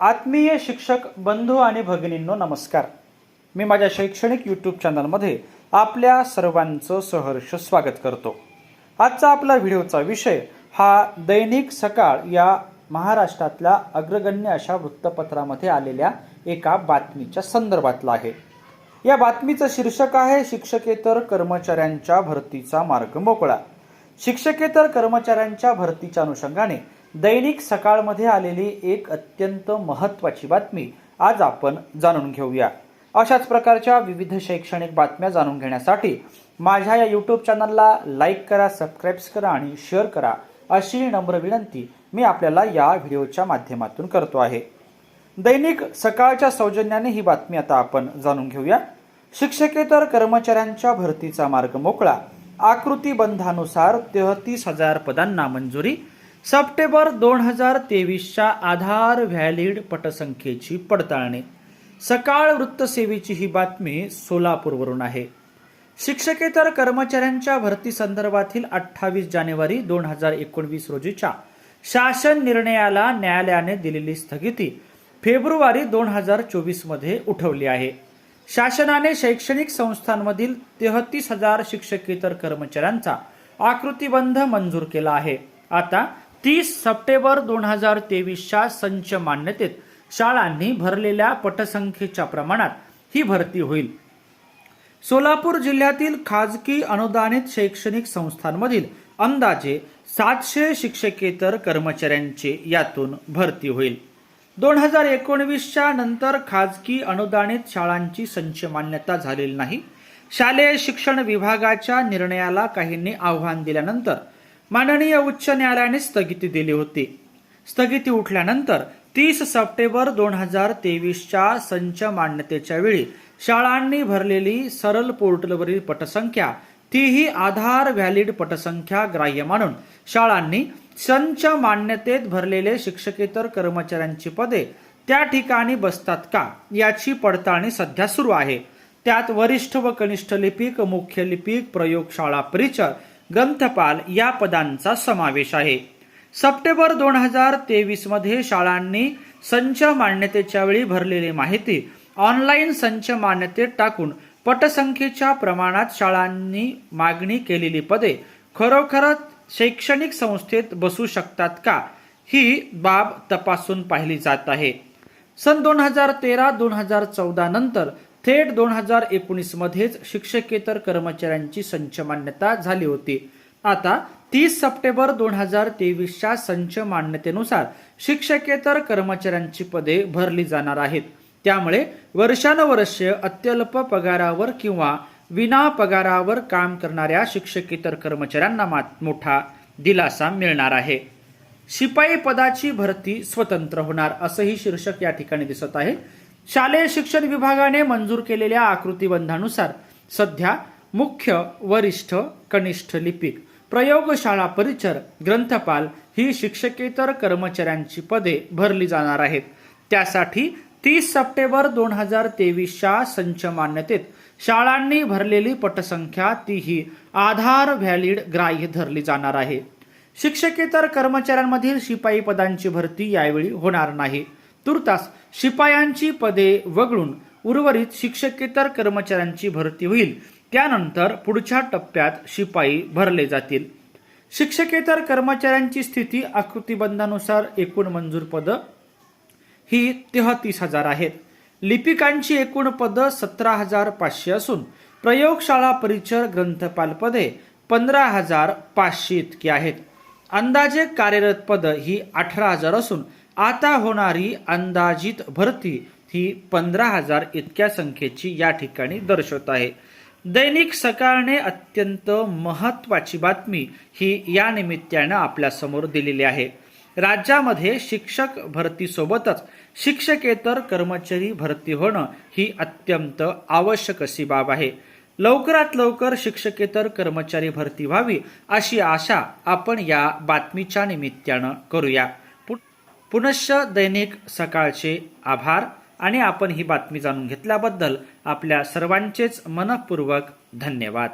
आत्मीय शिक्षक बंधू आणि भगिनींनो नमस्कार. मी माझ्या शैक्षणिक यूट्यूब चॅनलमध्ये आपल्या सर्वांचं सहर्ष स्वागत करतो. आजचा आपला व्हिडिओचा विषय हा दैनिक सकाळ या महाराष्ट्रातल्या अग्रगण्य अशा वृत्तपत्रामध्ये आलेल्या एका बातमीच्या संदर्भातला आहे. या बातमीचं शीर्षक आहे शिक्षकेतर कर्मचाऱ्यांच्या भरतीचा मार्ग मोकळा. शिक्षकेतर कर्मचाऱ्यांच्या भरतीच्या अनुषंगाने दैनिक सकाळमध्ये आलेली एक अत्यंत महत्त्वाची बातमी आज आपण जाणून घेऊया. अशाच प्रकारच्या विविध शैक्षणिक बातम्या जाणून घेण्यासाठी माझ्या या यूट्यूब चॅनलला लाईक करा सबस्क्राईब्स करा आणि शेअर करा अशी नम्र विनंती मी आपल्याला या व्हिडिओच्या माध्यमातून करतो आहे. दैनिक सकाळच्या सौजन्याने ही बातमी आता आपण जाणून घेऊया. शिक्षकेतर कर्मचाऱ्यांच्या भरतीचा मार्ग मोकळा. आकृती बंधानुसार तेहतीस हजार पदांना मंजुरी. सप्टेंबर दोन हजार तेवीसच्या आधार व्हॅलिड पटसंख्येची पडताळणी. सकाळ वृत्तसेवेची ही बातमी सोलापूरवरून आहे. शिक्षकेतर कर्मचाऱ्यांच्या भरती संदर्भातील अठ्ठावीस जानेवारी दोन हजार एकोणवीस रोजीच्या शासन निर्णयाला न्यायालयाने दिलेली स्थगिती फेब्रुवारी दोन हजार चोवीसमध्ये उठवली आहे. शासनाने शैक्षणिक संस्थांमधील तेहतीस हजार शिक्षकेतर कर्मचाऱ्यांचा आकृतीबंध मंजूर केला आहे. आता तीस सप्टेंबर दोन हजार तेवीसच्या संच मान्यतेत शाळांनी भरलेल्या पटसंख्येच्या प्रमाणात ही भरती होईल. सोलापूर जिल्ह्यातील खाजगी अनुदानित शैक्षणिक संस्थांमधील अंदाजे सातशे शिक्षकेतर कर्मचाऱ्यांची यातून भरती होईल. दोन हजार एकोणवीसच्या नंतर खाजगी अनुदानित शाळांची संच मान्यता झालेली नाही. शालेय शिक्षण विभागाच्या निर्णयाला काहींनी आव्हान दिल्यानंतर माननीय उच्च न्यायालयाने स्थगिती दिली होती. स्थगिती उठल्यानंतर तीस सप्टेंबर दोन हजार तेवीसच्या संच मान्यतेच्या वेळी शाळांनी भरलेली सरल पोर्टलवरील पटसंख्या तीही आधार व्हॅलिड पटसंख्या ग्राह्य मानून शाळांनी संच मान्यतेत भरलेले शिक्षकेतर कर्मचाऱ्यांची पदे त्या ठिकाणी बसतात का याची पडताळणी सध्या सुरू आहे. त्यात वरिष्ठ व कनिष्ठ लिपिक मुख्य लिपिक प्रयोगशाळा परिचर ग्रंथपाल या पदांचा समावेश आहे. सप्टेंबर दोन हजार तेवीसमध्ये शाळांनी संच मान्यतेच्या वेळी भरलेली माहिती ऑनलाईन संच मान्यतेत टाकून पटसंख्येच्या प्रमाणात शाळांनी मागणी केलेली पदे खरोखरच शैक्षणिक संस्थेत बसू शकतात का? ही बाब तपासून पाहिली जात आहे. सन दोन हजार तेरा दोन हजार चौदा नंतर थेट दोन हजार एकोणीसमध्येच शिक्षकेतर कर्मचाऱ्यांची संच मान्यता झाली होती. आता तीस सप्टेंबर दोन हजार तेवीसच्या संच मान्यतेनुसार शिक्षकेतर कर्मचाऱ्यांची पदे भरली जाणार आहेत. त्यामुळे वर्षानुवर्ष अत्यल्प पगारावर किंवा विना पगारावर काम करणाऱ्या शिक्षकेतर कर्मचाऱ्यांना मात मोठा दिलासा मिळणार आहे. शिपाई पदाची भरती स्वतंत्र होणार असंही शीर्षक या ठिकाणी दिसत आहे. शालेय शिक्षण विभागाने मंजूर केलेल्या आकृतीबंधानुसार सध्या मुख्य वरिष्ठ कनिष्ठ लिपिक प्रयोगशाळा परिचर ग्रंथपाल ही शिक्षकेतर कर्मचाऱ्यांची पदे भरली जाणार आहेत. त्यासाठी तीस सप्टेंबर दोन हजार तेवीसच्या संच मान्यतेत शाळांनी भरलेली पटसंख्या तीही आधार व्हॅलिड ग्राह्य धरली जाणार आहे. शिक्षकेतर कर्मचाऱ्यांमधील शिपाई पदांची भरती यावेळी होणार नाही. तुर्तास शिपायांची पदे वगळून उर्वरित शिक्षकेतर कर्मचाऱ्यांची भरती होईल. त्यानंतर पुढच्या टप्प्यात शिपाई भरले जातील. शिक्षकेतर कर्मचाऱ्यांची स्थिती आकृतीबंधानुसार एकूण मंजूर पद ही तेहतीस हजार आहेत. लिपिकांची एकूण पदं सतरा हजार पाचशे असून प्रयोगशाळा परिचर ग्रंथपाल पदे पंधरा हजार पाचशे इतकी आहेत. अंदाजे कार्यरत पदं ही अठरा हजार असून आता होणारी अंदाजित भरती ही पंधरा हजार इतक्या संख्येची या ठिकाणी दर्शवत आहे. दैनिक सकाळने अत्यंत महत्वाची बातमी ही या निमित्तानं आपल्यासमोर दिलेली आहे. राज्यामध्ये शिक्षक भरतीसोबतच शिक्षकेतर कर्मचारी भरती होणं ही अत्यंत आवश्यक अशी बाब आहे. लवकरात लवकर शिक्षकेतर कर्मचारी भरती व्हावी अशी आशा आपण या बातमीच्या निमित्तानं करूया. पुनश्च दैनिक सकाळचे आभार आणि आपण ही बातमी जाणून घेतल्याबद्दल आपल्या सर्वांचेच मनपूर्वक धन्यवाद.